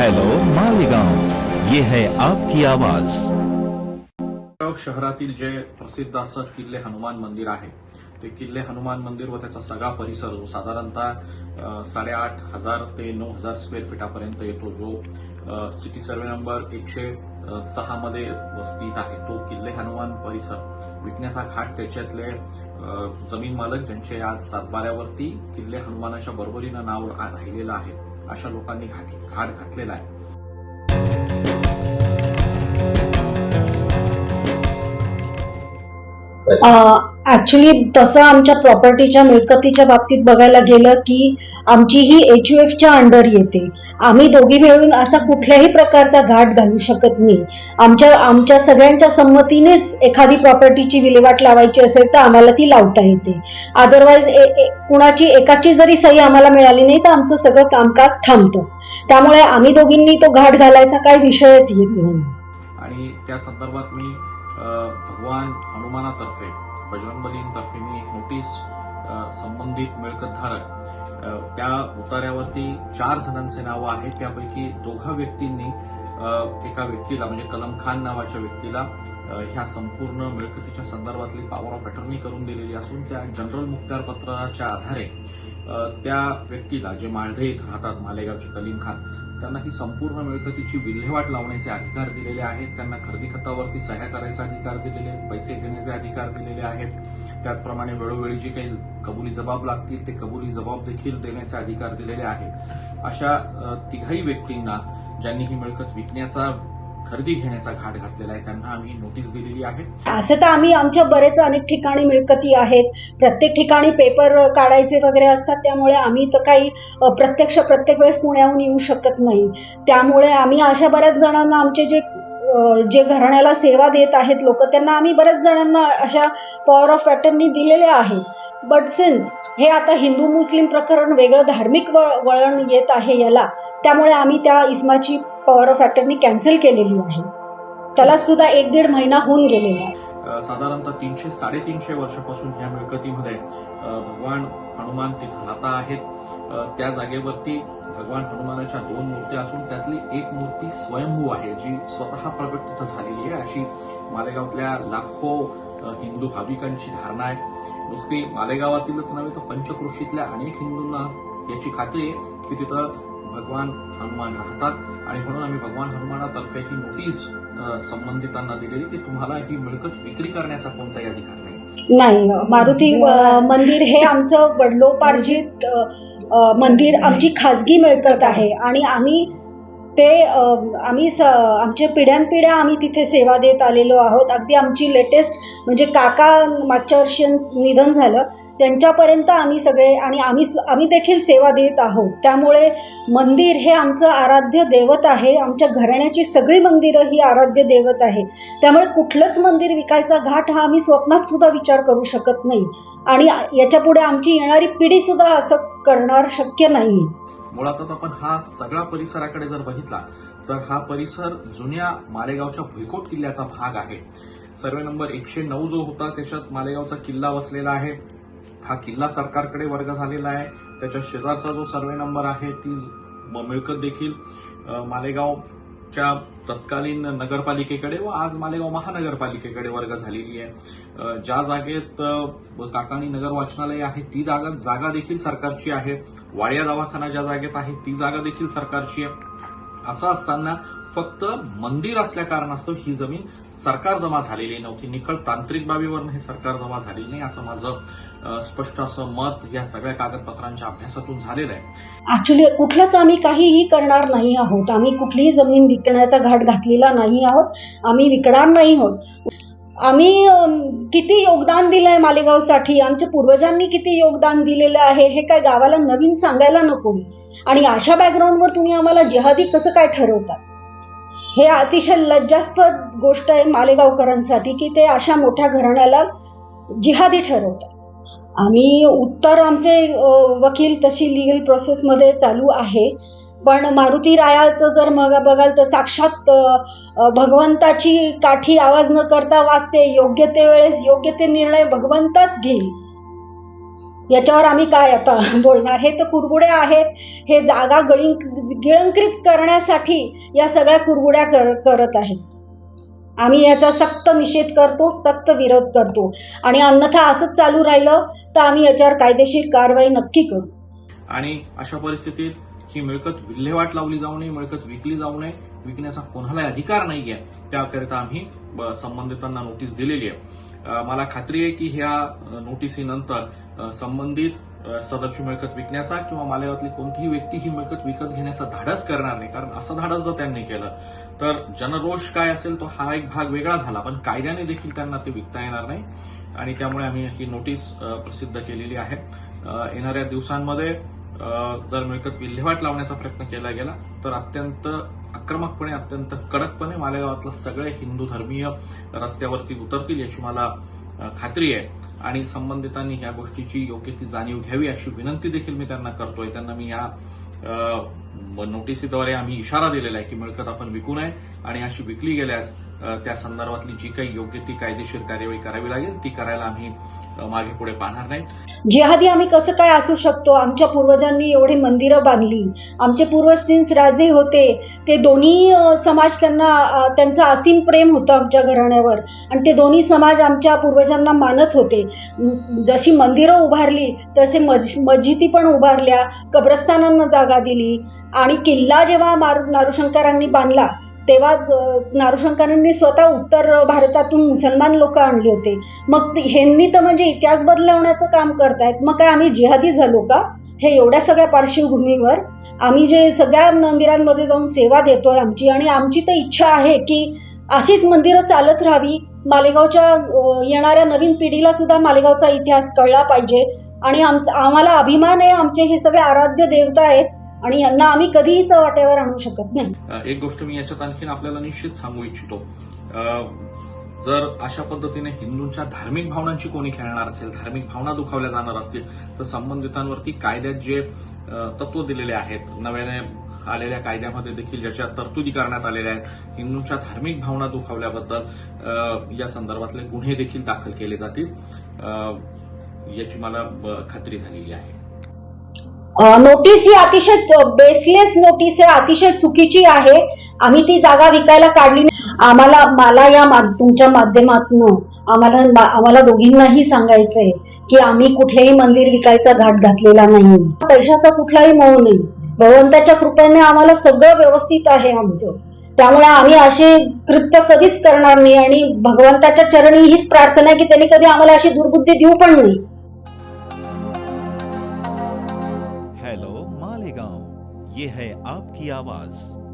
Hello Malegaon ये है आपकी आवाज. शहरातील जे प्रसिद्ध असं किल्ले हनुमान मंदिर आहे ते किल्ले हनुमान मंदिर व त्याचा सगळा परिसर जो साधारणतः साडेआठ हजार ते नऊ हजार स्क्वेअर फिटापर्यंत येतो जो सिटी सर्वे नंबर एकशे सहा मध्ये स्थित आहे. तो किल्ले हनुमान परिसर विकण्याचा घाट त्याच्यातले जमीन मालक ज्यांचे आज सातबाऱ्यावरती किल्ले हनुमानाच्या बरोबरीनं नाव राहिलेलं आहे. अशा लोकांनी घाट घाट घातलेला आहे. ऍक्च्युली तसं आमच्या प्रॉपर्टीच्या मिळकतीच्या बाबतीत बघायला गेलं की आमची ही एच यू एफच्या अंडर येते. आम्ही दोघी मिळून असा कुठल्याही प्रकारचा घाट घालू शकत नाही. आमच्या आमच्या सगळ्यांच्या संमतीनेच एखादी प्रॉपर्टीची विल्हेवाट लावायची असेल तर आम्हाला ती लावता येते. अदरवाईज कुणाची एकाची जरी सही आम्हाला मिळाली नाही तर आमचं सगळं कामकाज थांबतं. त्यामुळे आम्ही दोघींनी तो घाट घालायचा काही विषयच येत नाही. आणि त्या संदर्भात मी भगवान हनुमानातर्फे बजरंगबलींतर्फे मी एक नोटीस संबंधित मिळकतधारक त्या उतार्यावरती चार जणांचे नावं आहेत. त्यापैकी दोघा व्यक्तींनी एका व्यक्तीला म्हणजे कलम खान नावाच्या व्यक्तीला ह्या संपूर्ण मिळकतीच्या संदर्भातली पॉवर ऑफ अटर्नी करून दिलेली असून त्या जनरल मुखत्यार पत्राच्या आधारे त्या व्यक्तीला जे माळधे इथं राहतात मालेगावचे कलीम खान त्यांना ही संपूर्ण मिळकतीची विल्हेवाट लावण्याचे अधिकार दिलेले आहेत. त्यांना खरेदी खतावरती सह्या करायचा अधिकार दिलेले आहेत. पैसे घेण्याचे अधिकार दिलेले आहेत. त्याचप्रमाणे वेळोवेळी जी काही कबुली जबाब लागतील ते कबुली जबाब देखील देण्याचे अधिकार दिलेले आहेत. अशा तिघाही व्यक्तींना ज्यांनी ही मिळकत विकण्याचा खरेदी घेण्याचा घाट घातलेला आहे. त्यांना आम्ही नोटीस दिलेली आहे. असं तर आम्ही आमच्या बरेच अनेक ठिकाणी मिळकती आहेत. प्रत्येक ठिकाणी पेपर काढायचे वगैरे असतात. त्यामुळे आम्ही तर काही प्रत्यक्ष प्रत्येक वेळेस पुण्याहून येऊ शकत नाही. त्यामुळे आम्ही अशा बऱ्याच जणांना आमचे जे जे घराण्याला सेवा देत आहेत लोक त्यांना आम्ही बऱ्याच जणांना अशा पॉवर ऑफ अटर्नी दिलेल्या आहेत. बट सिन्स हे आता हिंदू मुस्लिम प्रकरण वेगळं धार्मिक वळण येत आहे याला त्यामुळे आम्ही त्या इस्माची पॉवर ऑफ अटर्नी कॅन्सल केलेली आहे. त्याला सुद्धा एक दीड महिना होऊन गेलेला आहे. साधारणतः तीनशे साडेतीनशे वर्षापासून ह्या मिळकतीमध्ये भगवान हनुमान तिथं राहता आहेत. त्या जागेवरती भगवान हनुमानाच्या दोन मूर्त्या असून त्यातली एक मूर्ती स्वयंभू आहे जी स्वतः प्रगट तिथं झालेली आहे. अशी मालेगावातल्या लाखो हिंदू भाविकांची धारणा आहे. नुसती मालेगावातीलच नव्हे तर पंचकृषीतल्या अनेक हिंदूंना याची खात्री आहे की तिथं भगवान हनुमान राहतात. आणि म्हणून आम्ही भगवान हनुमानातर्फे ही नोटीस संबंधितांना दिलेली की तुम्हाला ही मिळकत विक्री करण्याचा कोणताही अधिकार नाही. नाही मारुती मंदिर हे आमचं वडलोपार्जित मंदिर आमची खाजगी मिळकत आहे. आणि आम्ही ते आम्ही स आमच्या पिढ्यानपिढ्या आम्ही तिथे सेवा देत आलेलो आहोत. अगदी आमची लेटेस्ट म्हणजे काका मागच्या वर्षी निधन झालं. त्यांच्यापर्यंत आम्ही सगळे आणि आम्ही आम्ही देखील सेवा देत आहोत. त्यामुळे मंदिर हे आमचं आराध्य दैवत आहे. आमच्या घराण्याची सगळी मंदिरं ही आराध्य दैवत आहे. त्यामुळे कुठलंच मंदिर विकायचा घाट हा आम्ही स्वप्नात सुद्धा विचार करू शकत नाही. आणि याच्यापुढे आमची येणारी पिढी सुद्धा असं करणार शक्य नाही. मुळातच आपण हा सगळा परिसराकडे जर बघितला तर हा परिसर जुन्या मालेगावच्या भुईकोट किल्ल्याचा भाग आहे. सर्वे नंबर एकशे नऊ जो होता त्याच्यात मालेगावचा किल्ला वसलेला आहे. हा किल्ला सरकारकडे वर्ग झालेला आहे. त्याच्या शेजारचा जो सर्वे नंबर आहे ती म- मिळकत देखील मालेगावच्या तत्कालीन नगरपालिकेकडे व आज मालेगाव महानगरपालिकेकडे वर्ग झालेली आहे. ज्या जागेत काकाणी नगर वाचनालय आहे ती जागा जागा देखील सरकारची आहे. वाड्या दवाखाना ज्या जागेत आहे ती जागा देखील सरकारची आहे. असं असताना फक्त मंदिर असल्या कारणास्तव ही जमीन सरकार जमा झालेली नव्हती. निखळ तांत्रिक बाबीवर हे सरकार जमा झालेली नाही असं माझं स्पष्ट असं मत या सगळ्या कागदपत्रांच्या अभ्यासातून झालेलं आहे. ऍक्च्युली कुठलंच आम्ही काहीही करणार नाही आहोत. आम्ही कुठलीही जमीन विकण्याचा घाट घातलेला नाही आहोत. आम्ही विकणार नाही आहोत. आम्ही किती योगदान दिलंय मालेगावसाठी? आमच्या पूर्वजांनी किती योगदान दिलेलं आहे? हे काय गावाला नवीन सांगायला नको? आणि अशा बॅकग्राऊंडवर तुम्ही आम्हाला जिहादी कसं काय ठरवतात? हे अतिशय लज्जास्पद गोष्ट आहे मालेगावकरांसाठी की ते अशा मोठ्या घराण्याला जिहादी ठरवतात. आम्ही उत्तर आमचे वकील तशी लिगल प्रोसेसमध्ये चालू आहे. पण मारुती रायाचं जर मग बघाल तर साक्षात भगवंताची काठी आवाज न करता वाचते. योग्य ते वेळेस योग्य ते निर्णय भगवंताच घेईल. याच्यावर आम्ही काय आता बोलणार? हे तर कुरबुड्या आहेत. हे जागा गळी गिळंकृत करण्यासाठी या सगळ्या कुरबुड्या कर करत आहेत. आम्ही याचा सक्त निषेध करतो सक्त विरोध करतो. आणि अन्यथा असंच चालू राहिलं तर आम्ही याच्यावर कायदेशीर कारवाई नक्की करू. आणि अशा परिस्थितीत ही मिळकत विल्हेवाट लावली जाऊ नये मिळकत विकली जाऊ नये विकण्याचा कोणालाही अधिकार नाहीये त्याकरिता आम्ही ब- संबंधितांना नोटीस दिलेली आहे. मला खात्री आहे की ह्या नोटिसीनंतर संबंधित सदरची मिळकत विकण्याचा किंवा मालेगावातली कोणतीही व्यक्ती ही मिळकत विकत घेण्याचा धाडस करणार नाही कारण असं धाडस जर त्यांनी केलं तर जनरोष काय असेल तो हा एक भाग वेगळा झाला पण कायद्याने देखील त्यांना ते विकता येणार नाही. आणि त्यामुळे आम्ही ही नोटीस प्रसिद्ध केलेली आहे. येणाऱ्या दिवसांमध्ये जर मिळकत विल्हेवाट लावण्याचा प्रयत्न केला गेला तर अत्यंत आक्रमकपणे अत्यंत कडकपणे मालेगावातला सगळे हिंदू धर्मीय रस्त्यावरती उतरतील याची मला खात्री आहे. आणि संबंधितांनी ह्या गोष्टीची योग्य ती जाणीव घ्यावी अशी विनंती देखील मी त्यांना करतोय. त्यांना मी या नोटिसीद्वारे आम्ही इशारा दिलेला आहे की मिळकत आपण विकू नये. आणि अशी विकली गेल्यास त्या संदर्भातली जी काही योग्य ती कायदेशीर कार्यवाही करावी लागेल ती करायला आम्ही मागे पुढे पाहणार नाही. जिहादी आम्ही कसं काय असू शकतो? आमच्या पूर्वजांनी एवढी मंदिरं बांधली. आमचे पूर्वज सिन्स राजे होते ते दोन्ही समाज त्यांना त्यांचं असीम प्रेम होतं आमच्या घराण्यावर. आणि ते दोन्ही समाज आमच्या पूर्वजांना मानत होते. जशी मंदिरं उभारली तसे मज मस्जिदी पण उभारल्या कब्रस्तानांना जागा दिली. आणि किल्ला जेव्हा मारू नारूशंकरांनी बांधला तेव्हा नारुशंकरांनी स्वतः उत्तर भारतातून मुसलमान लोक आणले होते. मग ह्यांनी तर म्हणजे इतिहास बदलवण्याचं काम करतायत. मग काय आम्ही जिहादी झालो का? हे एवढ्या सगळ्या पार्श्वभूमीवर आम्ही जे सगळ्या मंदिरांमध्ये जाऊन सेवा देतोय आमची आणि आमची तर इच्छा आहे की अशीच मंदिरं चालत राहावी. मालेगावच्या येणाऱ्या नवीन पिढीला सुद्धा मालेगावचा इतिहास कळला पाहिजे. आणि आमचा आम्हाला अभिमान आहे आमचे हे सगळे आराध्य देवता आहेत. आणि यांना आम्ही कधीही वाटेवर आणू शकत नाही. एक गोष्ट मी याच्यात आणखीन आपल्याला निश्चित सांगू इच्छितो. जर अशा पद्धतीने हिंदूंच्या धार्मिक भावनांची कोणी खेळणार असेल धार्मिक भावना दुखावल्या जाणार असतील तर संबंधितांवरती कायद्यात जे तत्व दिलेले आहेत नव्याने आलेल्या कायद्यामध्ये देखील ज्याच्या तरतुदी करण्यात आलेल्या आहेत हिंदूंच्या धार्मिक भावना दुखावल्याबद्दल या संदर्भातले गुन्हे देखील दाखल केले जातील. याची मला खात्री झालेली आहे. नोटीस ही अतिशय बेसलेस नोटीस आहे अतिशय चुकीची आहे. आम्ही ती जागा विकायला काढली आम्हाला मला या तुमच्या माध्यमातून आम्हाला आम्हाला दोघींनाही सांगायचंय की आम्ही कुठलेही मंदिर विकायचा घाट घातलेला नाही. पैशाचा कुठलाही मोह नाही. भगवंताच्या कृपेने आम्हाला सगळं व्यवस्थित आहे आमचं. त्यामुळे आम्ही असे कृत्य कधीच करणार नाही आणि भगवंताच्या चरणी हीच प्रार्थना आहे की त्यांनी कधी आम्हाला अशी दुर्बुद्धी देऊ पण नाही. ये है आपकी आवाज़।